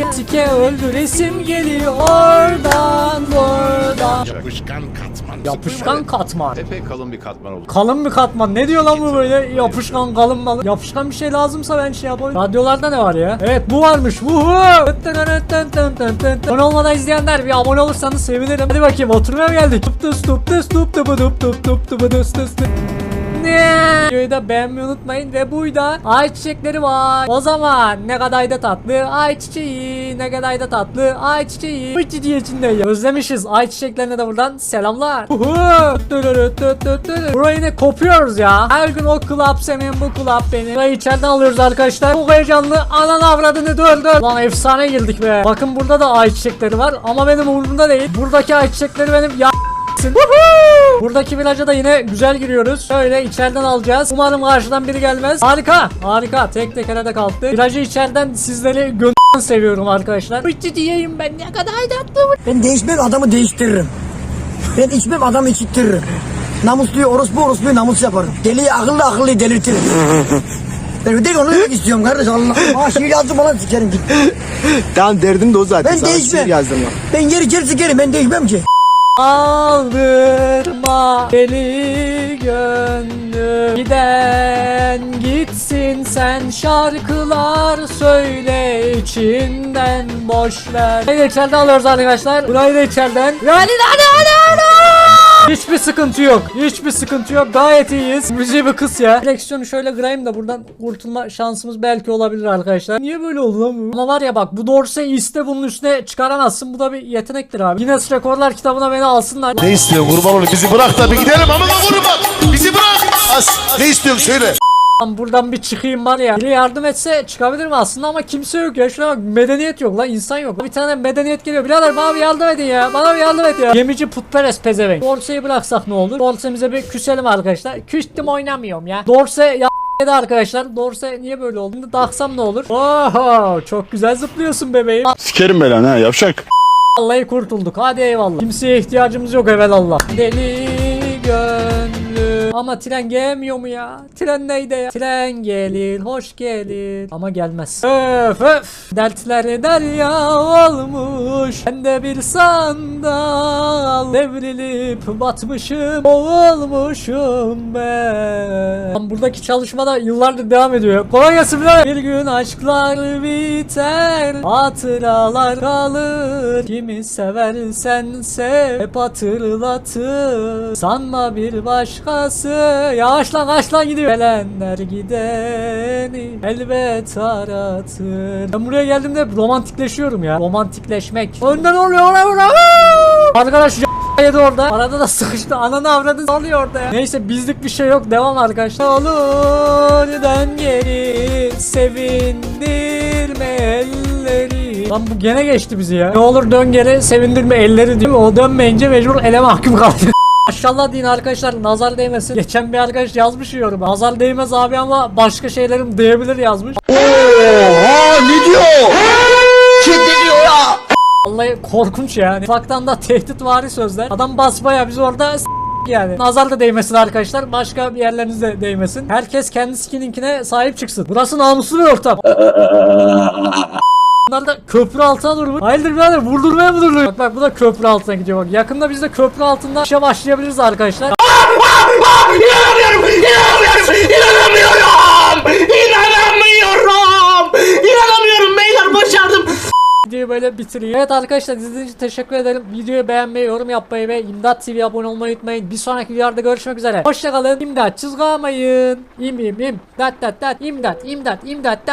Sike sike öldü resim geliyor oradan buradan. Yapışkan katman. Yapışkan katman. Epey kalın bir katman oldu. Kalın bir katman. Ne diyor lan bu böyle? Yapışkan kalın malın. Yapışkan bir şey lazımsa ben şey yapayım. Radyolarda ne var ya? Evet bu varmış. Vuhu. Abone olmadan izleyenler bir abone olursanız sevinirim. Hadi bakayım oturmaya mı geldik? Tup tıs tup tıs tup tıp tup tup tup tup tıs tıs tıs. Videoyu da beğenmeyi unutmayın ve buyda ay çiçekleri var. O zaman ne kadar da tatlı ay çiçeği ne kadar da tatlı ay çiçeği. Bu çiçeği içinde özlemişiz. Ay çiçeklerine de buradan selamlar. Burayı ne kopuyoruz ya. Her gün o club senin bu club benim. Burayı içeriden alıyoruz arkadaşlar. Çok heyecanlı. Anan avradını dur dur. Lan efsane girdik be. Bakın burada da ay çiçekleri var ama benim umurumda değil. Buradaki ay çiçekleri benim ya Woohoo! Buradaki villaja da yine güzel giriyoruz. Şöyle içeriden alacağız. Umarım karşıdan biri gelmez. Harika. Harika. Tek tek de kalktı. Virajı içeriden sizleri gön seviyorum arkadaşlar. Bitti diyeyim ben ne kadar tatlı. Ben değişmem adamı değiştiririm. Ben içmem adamı içittiririm. Namusluyu orospu orospuyu namus yaparım. Deliyi akıllı akıllıyı delirtirim. Ben bir tek onu demek istiyorum kardeş Allah. Aa şiir yazdım falan sikerim git. Tamam derdim de o zaten. Ben Sana değişmem. şiir yazdım ya. Ben geri geri sikerim ben değişmem ki. Aldırma deli gönlüm. Giden gitsin sen şarkılar söyle içinden boş ver Burayı da içeriden alıyoruz arkadaşlar. Burayı da içeriden. Hadi hadi hadi sıkıntı yok. Hiçbir sıkıntı yok. Gayet iyiyiz. Müziği bir kıs ya. Direksiyonu şöyle kırayım da buradan kurtulma şansımız belki olabilir arkadaşlar. Niye böyle oldu lan bu? Ama var ya bak bu Dorsey iste bunun üstüne çıkaramazsın. Bu da bir yetenektir abi. Guinness Rekorlar kitabına beni alsınlar. Ne istiyor kurban olayım bizi bırak da bir gidelim ama kurban. Bizi bırak. As. Ne istiyorsun söyle. Lan buradan bir çıkayım var ya. Biri yardım etse çıkabilirim aslında ama kimse yok ya. Şuna bak medeniyet yok lan insan yok. Bir tane medeniyet geliyor. Birader bana bir yardım edin ya. Bana bir yardım et ya. Gemici putperest pezevenk. Dorse'yi bıraksak ne olur? Dorse'mize bir küselim arkadaşlar. Küstüm oynamıyorum ya. Dorse ya Dedi arkadaşlar Dorse niye böyle oldu? Şimdi daksam ne olur? Oho çok güzel zıplıyorsun bebeğim. Sikerim belanı ha yavşak. Vallahi kurtulduk. Hadi eyvallah. Kimseye ihtiyacımız yok evelallah. Deli gönlüm. Ama tren gelmiyor mu ya? Tren neydi ya? Tren gelir, hoş gelir. Ama gelmez. Öf öf. Dertleri derya olmuş. Ben de bir sandal. Devrilip batmışım. Boğulmuşum ben. Lan buradaki çalışma da yıllardır devam ediyor. Kolay gelsin birader. Bir gün aşklar biter. Hatıralar kalır. Kimi seversen sev. Hep hatırlatır. Sanma bir başkası. Yavaş lan gidiyor. Gelenler gideni elbet aratır. Ben buraya geldiğimde romantikleşiyorum ya. Romantikleşmek. Önden oluyor oraya oraya. Arkadaş yedi orada. Arada da sıkıştı. Ananı avradı oluyor orada ya. Neyse bizlik bir şey yok. Devam arkadaşlar. Olur dön geri sevindirme elleri. Lan bu gene geçti bizi ya. Ne olur dön geri sevindirme elleri diyor. O dönmeyince mecbur ele mahkum kaldı. Maşallah deyin arkadaşlar nazar değmesin. Geçen bir arkadaş yazmış yorum. Nazar değmez abi ama başka şeylerim değebilir yazmış. Oha ne diyor? Kim diyor ya? Vallahi korkunç yani. Ufaktan da tehdit vari sözler. Adam basbaya biz orada yani. Nazar da değmesin arkadaşlar. Başka bir yerlerinize değmesin. Herkes kendi skininkine sahip çıksın. Burası namuslu bir ortam. Bunlar da köprü altına durmuş. Hayırdır birader vurdurmaya mı duruyor? Bak bak bu da köprü altına gidiyor bak. Yakında biz de köprü altında işe başlayabiliriz arkadaşlar. İnanamıyorum beyler başardım. Videoyu böyle bitireyim. Evet arkadaşlar izlediğiniz için teşekkür ederim. Videoyu beğenmeyi, yorum yapmayı ve İmdat TV'ye abone olmayı unutmayın. Bir sonraki videolarda görüşmek üzere. Hoşçakalın. İmdat çizgamayın. İm im im. Dat dat dat. İmdat imdat imdat dat.